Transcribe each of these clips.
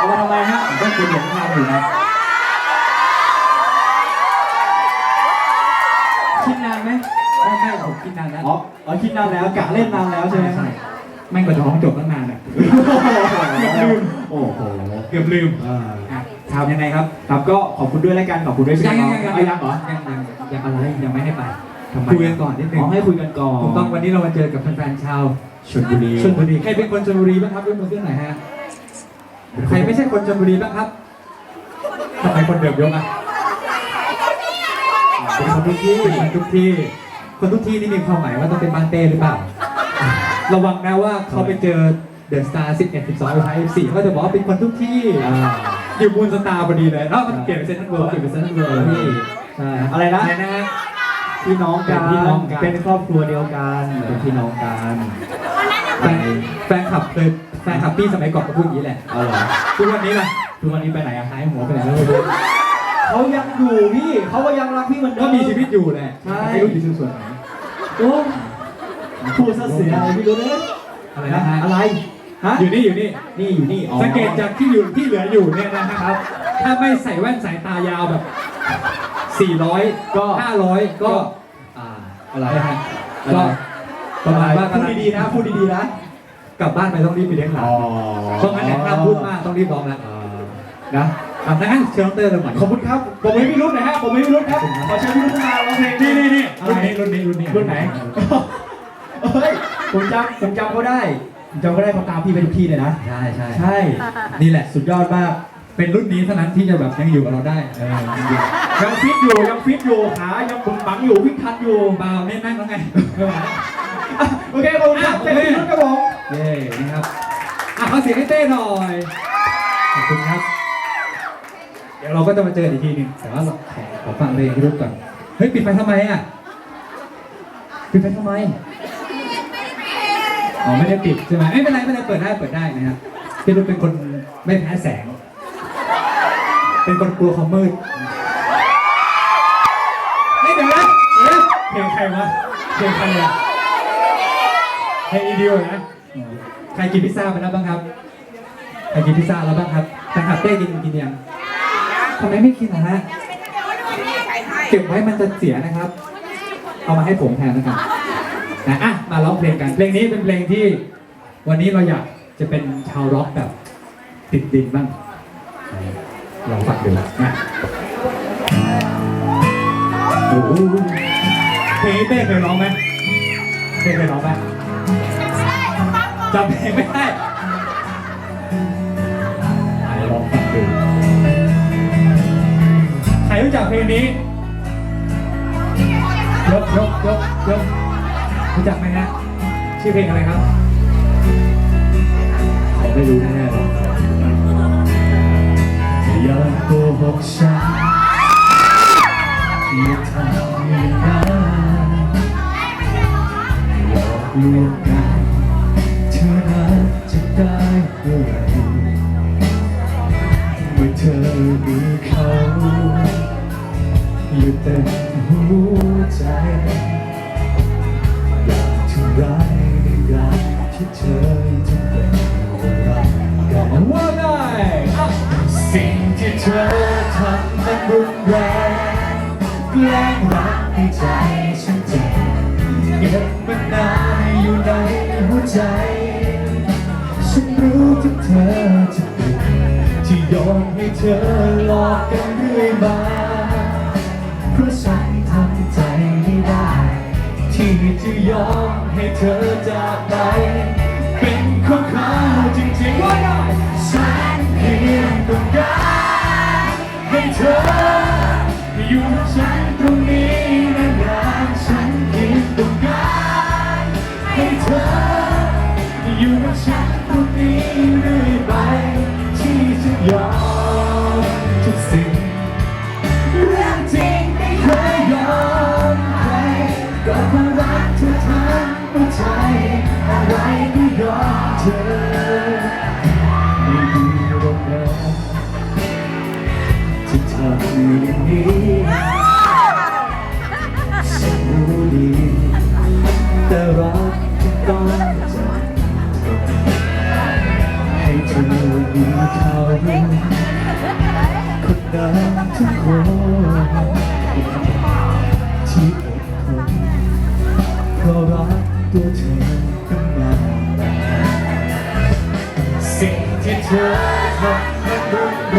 เอามาทำไมฮะก็คุณหลงทางอยู่นะคิดนานไหมไม่ใช่ผมคิดนานแล้วอ๋ออ๋อคิดนานแล้วกะเล่นนานแล้วใช่ไหมใช่แม่งกว่าจะร้องจบตั้งนานอะโอ้โหเกือบลืมอ่าอะถามยังไงครับครับก็ขอบคุณด้วยแล้วกันขอบคุณด้วยยังยังยังเอายังเหรอยังยังยังอะไรยังไม่ให้ไปทำไมคุยกันก่อนนิดนึอ๋งอให้คุยกันก่อนถูกต้องวันนี้เรามาเจอกับแฟนๆชาวชลบุรีชลบุรีใครเป็นคนชลบุรีบ้างครับยกมือขึ้นหน่อยฮะ ใครไม่ใช่คนชลบุรีบ้างครับทำไมคนเดิมยกอะเป็นคนทุกที่เป็นคนทุกที่ คนทุกที่นี่มีความหมายว่าต้องเป็นบ้านเต้หรือเปล่า ระวังนะว่าเขาไปเจอเดอะสตาร์11 12อุทัย F4 เขาจะบอกว่าเป็นคนทุกที่อ่าอยู่มูลสตาร์พอดีเลยแล้วมันเปลี่ยนเป็นเซนทรัลเวิลด์เปลี่ยนเป็นเซนทรัลเวิลด์แล้วพี่ใช่อะไรนะอะไรนะฮะพี่น้องกันเป็นพี่น้องกันเป็นครอบครัวเดียวกันเป็นพี่น้องกัน แฟนแฟนคลับเคยแฟนคลับพี่สมัยก่อนก็พูดอย่างนี้แหละ เอาเหรอทุกวันนี้ล่ะทุกวันนี้ไปไหนอะหายหัวไปไหนแล้วไม่รู้เขายังอยู่พี่เขาก็ยังรักพี่เหมือนเดิก็ม มีชีวิตอยู่แหละใช่ ไม่รู้อยู่ส่วนไหนโอ้พูดซะเสียอะไรไม่รู้เลยอะไรนะฮะอะไรฮะอยู่นี่อยู่นี่ นี่อยู่นี่อ๋อสังเกตจากที่อยู่ที่เหลืออยู่เนี่ยนะครับ ถ้าไม่ใส่แว่นสายตายาวแบบ 400 ก็ 500 ก็ อ่า อะไรนะฮะอะไรก็ ประมาณว่าพูดดีๆนะพูดดีๆนะกลับบ้านไปต้องรีบไปเลี้ยงหลานเพราะงั้นเนี่ยห้ามพูดมากต้องรีบร้องแล้วอ่านะทำนะเชิญน้องเตอร์เลยใหม่ขอบคุณครับผมไม่มีรุ่นนะฮะผมไม่มีรุ่นครับขอเชิญพี่รุ่นมาร้องเพลงนี่นี่นี่อะไรรุ่นนี้รุ่นนี้รุ่นไหนเฮ้ยผมจำผมจำเขาได้ผมจำเขาได้เขาตามพี่ไปทุกที่เลยนะใช่ใช่ใช่นี่แหละสุดยอดมากเป็นรุ่นนี้เท่านั้นที่จะแบบยังอยู่กับเราได้เออยังฟิตอยู่ยังฟิตอยู่ขายังบุ๋มบังอยู่วิ่งทันอยู่เบาเนี่ยนั่งแล้วไง โอเคขอบคุณครับอะเจอกันที่รุ่นครับผมเย้นะครับอะขอเสียงให้เต้หน่อยขอบคุณครับ เดี๋ยวเราก็จะมาเจออีกทีหนึงแต่ว่าเราขอขอฟังเพลงที่รุ่นก่อนเฮ้ยปิดไฟทำไมอะปิดไฟทำไมอ๋อไม่ได้ปิดใช่ไหมไม่เป็นไรไม่เป็นไรเปิดได้เปิดได้นะครับพี่รุ่นเป็นคนไม่แพ้แสง เป็นคนกลัวความมืดเฮ้ยเดี๋ยวนะเดี๋ยวนะเพลงใครวะเพลงใครอะ เพลงอีเดีวนะ ใครกินพิซซ่าไปแล้วบ้างครับ ใครกินพิซซ่าแล้วบ้างครับแฟนคลับเต้กินกินยังทำไมไม่กินนะฮะ เก็บไว้มันจะเสียนะครับ เอามาให้ผมแทนนะครับนะอะมาร้องเพลงกัน เพลงนี้เป็นเพลงที่วันนี้เราอยากจะเป็นชาวร็อกแบบติดดินบ้าง ลองฟังดูนะโอ้โหเพลงเต้เคยร้องไหมเต้เคยร้องไหม จำเพลงไม่ได้ไหนลองฟังดูใครรู้จักเพลงนี้ ยกยกยกยกรู้จักไหมฮะ ชื่อเพลงอะไรครับผมไม่รู้แน่ๆ เมื่อเธอเธอมีเขาอยู่เต็มหัวใจอยากทำร้ายในการที่เธอจะเป็นรักกันว่าไงอะสิ่งที่เธอทำมันรุนแรงแกล้งรักให้ใจฉันเจ็บเก็บมันนานอยู่ในหัวใจ ที่เธอจะเป็นที่ยอมให้เธอหลอกกันเรื่อยมาเพราะฉันทำใจไม่ได้ ที่จะยอมให้เธอจากไป เป็นของเขาจริงๆฉันเพียงต้องการให้เธอ อยู่กับฉันตรงนี้นานๆฉันเพียงต้องการให้เธอ อยู่กับฉัน ให้เธออยู่เขาคนนั้นทุกคนที่อดทนเพราะรักตัวเธอตั้นมาสิ่งที่เธอทำมันรุนแร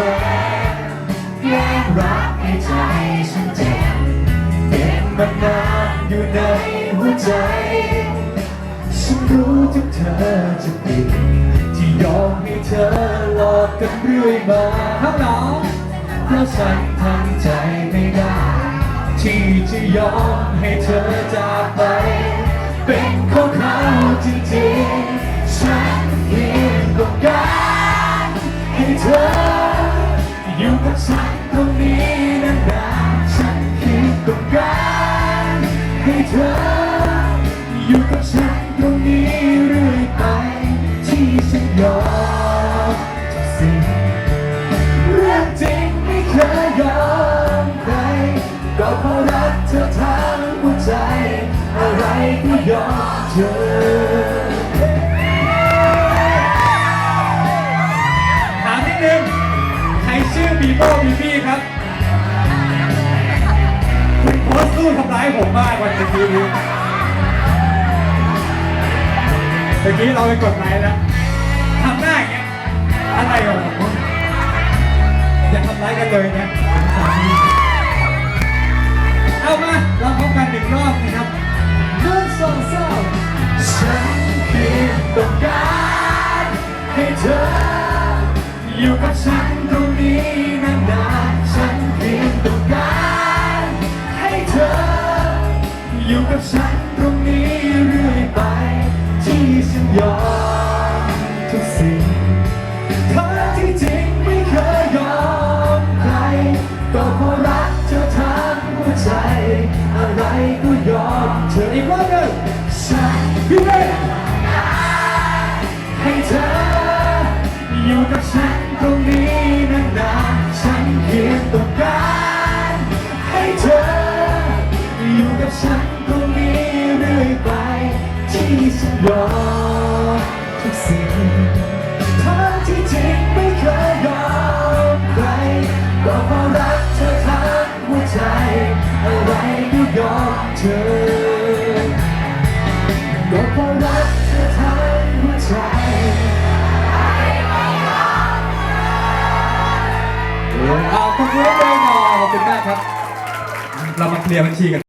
งยังรักในใจฉันเจ็บเป็นมานานอยู่ในหัวใจ ฉันรู้ทุกเธอจะปิดที่ยอมให้เธอหลอกกันเรื่อยมาครับน้องเพราะฉันทำใจไม่ได้ ที่จะยอมให้เธอจากไป ก็ยอมเธอถามนิดนึงใครชื่อบีโบ้บีบี้ครับคุณโพสต์สู้ทำร้ายผมมากวันเมื่อกี้นี้เมื่อกี้เราไปกดไลค์แล้วทำหน้าอย่างเงี้ยอะไรของผมอย่าทำร้ายกันเลยนะเอามาเราพบกันหนึ่งรอบนะครับ ฉันตรงนี้นานๆฉันเพียงต้องการให้เธอ อยู่กับฉันตรงนี้เรื่อยไป ที่ฉันยอมทุกสิ่งเธอที่จริงไม่เคยยอมใคร ก็เพราะรักเธอทั้งหัวใจ อะไรก็ยอมเธออีกรอบหนึ่งฉัน ฉันตรงนี้เรื่อยไป ที่ฉันยอทุกสิ่งทั้งที่จริงไม่เคยยอมใครก็เพราะรักเธอทั้งหัวใจ อะไรก็ยอมเธอก็เพราะรักเธอทั้งหัวใจเอาคุณเพื่อนเลยหน่อยขอบคุณมากครับ เรามาเคลียร์บัญชีกัน